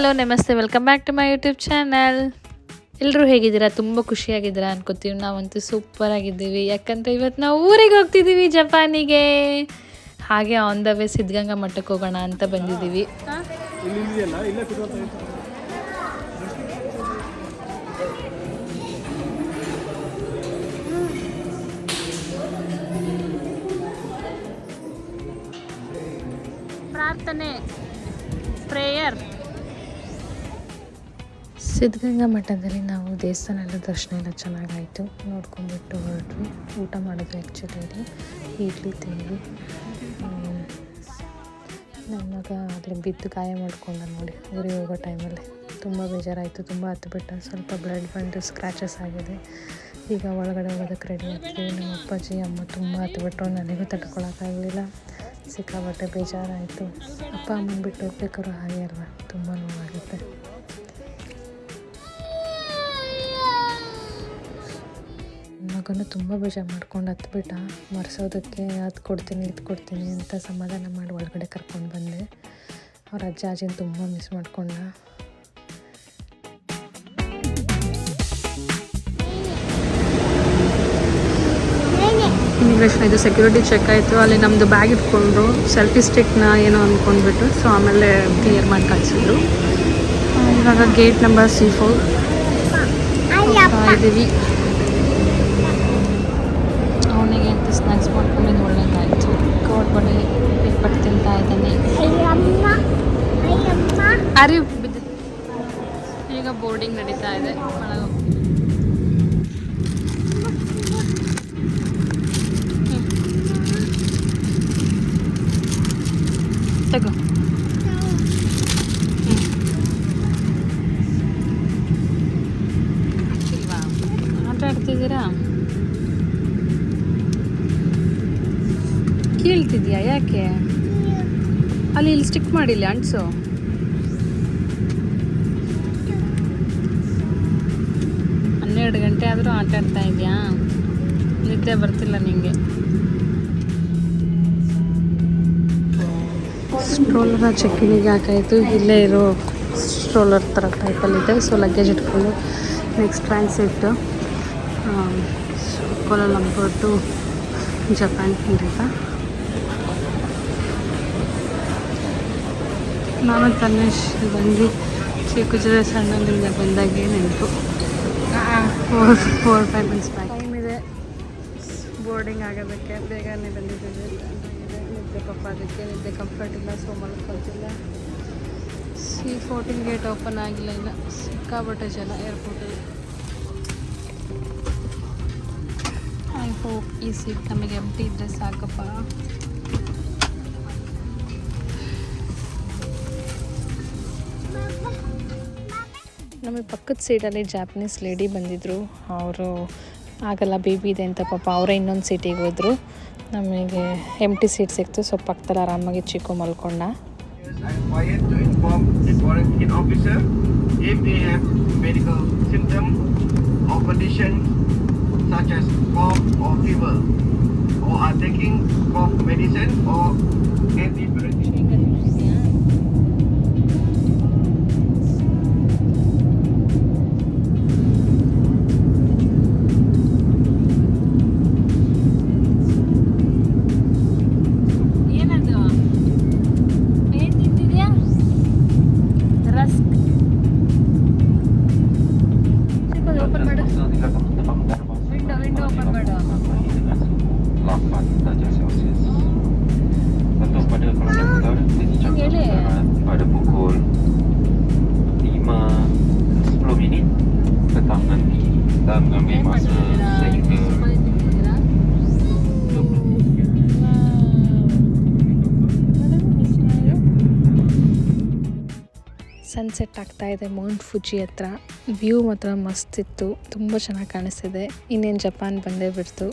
Hello, ನಮಸ್ತೆ. Welcome back to my YouTube channel ಎಲ್ಲರೂ ಹೇಗಿದ್ದೀರಾ? ತುಂಬ ಖುಷಿಯಾಗಿದ್ದೀರಾ ಅನ್ಕೋತೀವಿ. ನಾವಂತೂ ಸೂಪರ್ ಆಗಿದ್ದೀವಿ. ಯಾಕಂದ್ರೆ ಇವತ್ತು ನಾವು ಊರಿಗೆ ಹೋಗ್ತಿದ್ದೀವಿ, ಜಪಾನಿಗೆ. ಹಾಗೆ ಆನ್ ದ ವೇ ಸಿದ್ಧಗಂಗಾ ಮಠಕ್ಕೆ ಹೋಗೋಣ ಅಂತ ಬಂದಿದ್ದೀವಿ. ಪ್ರಾರ್ಥನೆ. ಸಿದ್ಧಗಂಗಾ ಮಠದಲ್ಲಿ ನಾವು ದೇವಸ್ಥಾನ ಎಲ್ಲ ದರ್ಶನ ಎಲ್ಲ ಚೆನ್ನಾಗಾಯಿತು. ನೋಡ್ಕೊಂಡ್ಬಿಟ್ಟು ಹೊರಟ್ವಿ. ಊಟ ಮಾಡಿದ್ವಿ ಆ್ಯಕ್ಚುಲಿ ಇಲ್ಲಿ ಇಡ್ಲಿ ಹ್ಮ್. ನನ್ನ ಮಗ ಅದ್ರ ಬಿದ್ದು ಗಾಯ ಮಾಡ್ಕೊಂಡ ನೋಡಿ. ಊರಿಗೆ ಹೋಗೋ ಟೈಮಲ್ಲಿ ತುಂಬ ಬೇಜಾರಾಯಿತು. ತುಂಬ ಹತ್ತುಬಿಟ್ಟ ಸ್ವಲ್ಪ ಬ್ಲಡ್ ಬಂದು ಸ್ಕ್ರ್ಯಾಚಸ್ ಆಗಿದೆ. ಈಗ ಒಳಗಡೆ ಹೋಗೋದಕ್ಕೆ ರೆಡಿ ಆಗ್ತೀವಿ. ನಮ್ಮ ಅಪ್ಪಾಜಿ, ಅಮ್ಮ ತುಂಬ ಹತ್ತುಬಿಟ್ರು ನನಗೂ ತಡ್ಕೊಳಕ್ಕಾಗಲಿಲ್ಲ ಸಿಕ್ಕಾಬಟ್ಟೆ ಬೇಜಾರಾಯಿತು. ಅಪ್ಪ ಅಮ್ಮನ ಬಿಟ್ಟು ಹೋಗ್ಬೇಕಾದ್ರೂ ಹಾಗೆ ಅಲ್ವಾ? ತುಂಬ ನೋವಾಗುತ್ತೆ. ಮಗನು ತುಂಬ ಬೇಜಾರು ಮಾಡ್ಕೊಂಡು ಹತ್ಬಿಟ್ಟ. ಮರೆಸೋದಕ್ಕೆ ಅದು ಕೊಡ್ತೀನಿ ಇದು ಕೊಡ್ತೀನಿ ಅಂತ ಸಮಾಧಾನ ಮಾಡಿ ಒಳಗಡೆ ಕರ್ಕೊಂಡು ಬಂದೆ. ಅವ್ರ ಅಜ್ಜ ಅಜ್ಜಿನ ತುಂಬ ಮಿಸ್ ಮಾಡ್ಕೊಂಡ. ಇಮಿಗ್ರೇಷನ್ ಇದು ಸೆಕ್ಯೂರಿಟಿ ಚೆಕ್ ಆಯಿತು. ಅಲ್ಲಿ ನಮ್ಮದು ಬ್ಯಾಗ್ ಇಟ್ಕೊಂಡ್ರು ಸೆಲ್ಫಿ ಸ್ಟಿಕ್ನ ಏನೋ ಅಂದ್ಕೊಂಡ್ಬಿಟ್ಟು ಸೊ ಆಮೇಲೆ ಕ್ಲಿಯರ್ ಮಾಡಿ ಕಳಿಸಿದ್ರು. ಇವಾಗ ಗೇಟ್ ನಂಬರ್ ಸಿ ಫೋರ್ ಇದ್ದೀವಿ ತಿಂತಾ ಇದ್ದಾನೆ ಅರಿ ಬಿದ್ದಿತ್ತು ಈಗ ಬೋರ್ಡಿಂಗ್ ನಡೀತಾ ಇದೆ. ತಗೋ. ಆಟ ಆಡ್ತಿದ್ದೀರಾ ಕೇಳ್ತಿದ್ಯಾ ಯಾಕೆ? ಅಲ್ಲಿ ಇಲ್ಲಿ ಸ್ಟಿಕ್ ಮಾಡಿಲ್ಲ ಅಂಟ್ಸು ಹನ್ನೆರಡು ಗಂಟೆ ಆದರೂ ಆಟ ಆಡ್ತಾ ಇದೆಯಾ? ನಿದ್ದೆ ಬರ್ತಿಲ್ಲ ನಿಮಗೆ ಸ್ಟ್ರೋಲರ್ನ ಚೆಕ್ಕಿನಿಗೆ ಹಾಕಾಯಿತು. ಇಲ್ಲೇ ಇರೋ ಸ್ಟ್ರೋಲರ್ ಥರ ಟೈಪಲ್ಲಿದೆ ಸೊ ಲಗೇಜ್ ಇಟ್ಕೊಂಡು next transit Kuala Lumpur to Japan ಹೀರಿಗ ನಾನು ತನ್ನೇಶ್ ಬಂದು ಚಿಕ್ಕುಜರೆ ಸಣ್ಣಲ್ಲಿಂದ ಬಂದಾಗೆ ನೆನಪು. Four four five minutes back time ಇದೆ. ಬೋರ್ಡಿಂಗ್ ಆಗೋದಕ್ಕೆ ಬೇಗನೆ ಬಂದಿದ್ದೀವಿ. ನಿದ್ದೆ ಪಾಪ ಅದಕ್ಕೆ ನಿದ್ದೆ ಕಂಫರ್ಟ್ ಇಲ್ಲ ಸೊ ಮಲ್ಕೊಳ್ತಿಲ್ಲ ಸಿ ಫೋರ್ಟೀನ್ ಗೇಟ್ ಓಪನ್ ಆಗಿಲ್ಲ ಇಲ್ಲ ಸಿಕ್ಕಾಬಟ್ಟೆ ಜನ ಏರ್ಪೋರ್ಟಲ್ಲಿ ಐ ಹೋಪ್ ಈ ಸೀಟ್ ನಮಗೆ ಎಂಟಿ ಇದ್ದರೆ ಸಾಕಪ್ಪ. ನಮಗೆ ಪಕ್ಕದ ಸೀಟಲ್ಲಿ ಜಾಪನೀಸ್ ಲೇಡಿ ಬಂದಿದ್ದರು ಅವರು ಆಗಲ್ಲ ಬಿ ಬಿ ಇದೆ ಅಂತ ಪಾಪ ಅವರೇ ಇನ್ನೊಂದು ಸೀಟಿಗೆ ಹೋದರು. ನಮಗೆ ಎಂ ಟಿ ಸೀಟ್ ಸಿಕ್ತು. ಸೊ ಪಕ್ಕದಲ್ಲಿ ಆರಾಮಾಗಿ ಚಿಕ್ಕು ಮಲ್ಕೊಂಡ. Untuk pada kalau dah tahu dijangka Boleh. berjalan pada pukul 5 10 minit petang nanti Kita mengambil masa sehingga ಚಪಾತಿ ತಿಂತಿದ್ದೀರಾ 20 ಸನ್ಸೆಟ್ ಆಗ್ತಾ ಇದೆ ಮೌಂಟ್ ಫುಜಿ ಹತ್ರ ವ್ಯೂ ಮಾತ್ರ ಮಸ್ತ್ ಇತ್ತು ತುಂಬ ಚೆನ್ನಾಗಿ ಕಾಣಿಸ್ತಿದೆ ಇನ್ನೇನು ಜಪಾನ್ ಬಂದೇ ಬಿಡ್ತು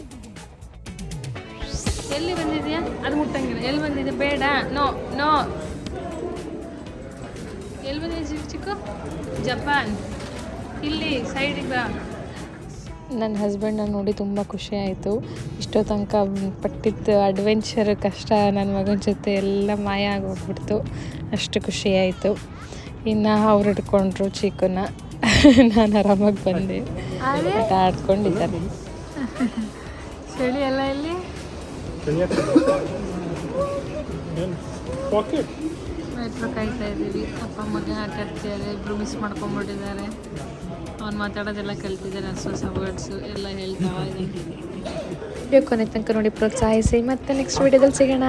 ಎಲ್ಲಿ ಬಂದಿದ್ಯಾ? ಅದು ಮುಟ್ಟಂಗಿಲ್ಲ. ಎಲ್ಲಿ ಬಂದಿದೆ ಬೇಡ. No no. ಎಲ್ಲಿ ಬಂದಿದೆ ಚಿಕ್ಕ ಚಿಕ್ಕು? ಜಪಾನ್. ಇಲ್ಲಿ ಸೈಡಿಗೆ ಬಾ. ನನ್ನ ಹಸ್ಬೆಂಡ್ನ ನೋಡಿ ತುಂಬ ಖುಷಿ ಆಯಿತು. ಇಷ್ಟೋ ತನಕ ಪಟ್ಟಿದ್ದು ಅಡ್ವೆಂಚರ್ ಕಷ್ಟ ನನ್ನ ಮಗನ ಜೊತೆ ಎಲ್ಲ ಮಾಯ ಆಗೋಗ್ಬಿಡ್ತು. ಅಷ್ಟು ಖುಷಿ ಆಯಿತು. ಇನ್ನು ಅವ್ರು ಹಿಡ್ಕೊಂಡ್ರು ಚೀಕುನ ನಾನು ಆರಾಮಾಗಿ ಬಂದೆ. ಆಟ ಆಡ್ಕೊಂಡಿದ್ದಾರೆ. ಚಳಿ ಎಲ್ಲ ಇಲ್ಲಿ ಮೆಟ್ರೋ ಕಾಯ್ತಾ ಇದ್ದೀವಿ. ಅಪ್ಪ ಮಗ ಆಟ ಆಡ್ತಿದ್ದಾರೆ ಇಬ್ಬರು ಮಿಸ್ ಮಾಡ್ಕೊಂಡ್ಬಿಟ್ಟಿದ್ದಾರೆ. ಅವ್ನು ಮಾತಾಡೋದೆಲ್ಲ ಕಲ್ತಿದ್ದಾರೆ, ಹೊಸ ವರ್ಡ್ಸು ಎಲ್ಲ ಹೇಳ್ತಾ ಇದ್ದೀನಿ ಕೊನೆ ತನಕ ನೋಡಿ, ಪ್ರೋತ್ಸಾಹಿಸಿ. ಮತ್ತೆ ನೆಕ್ಸ್ಟ್ ವಿಡಿಯೋದಲ್ಲಿ ಸಿಗೋಣ.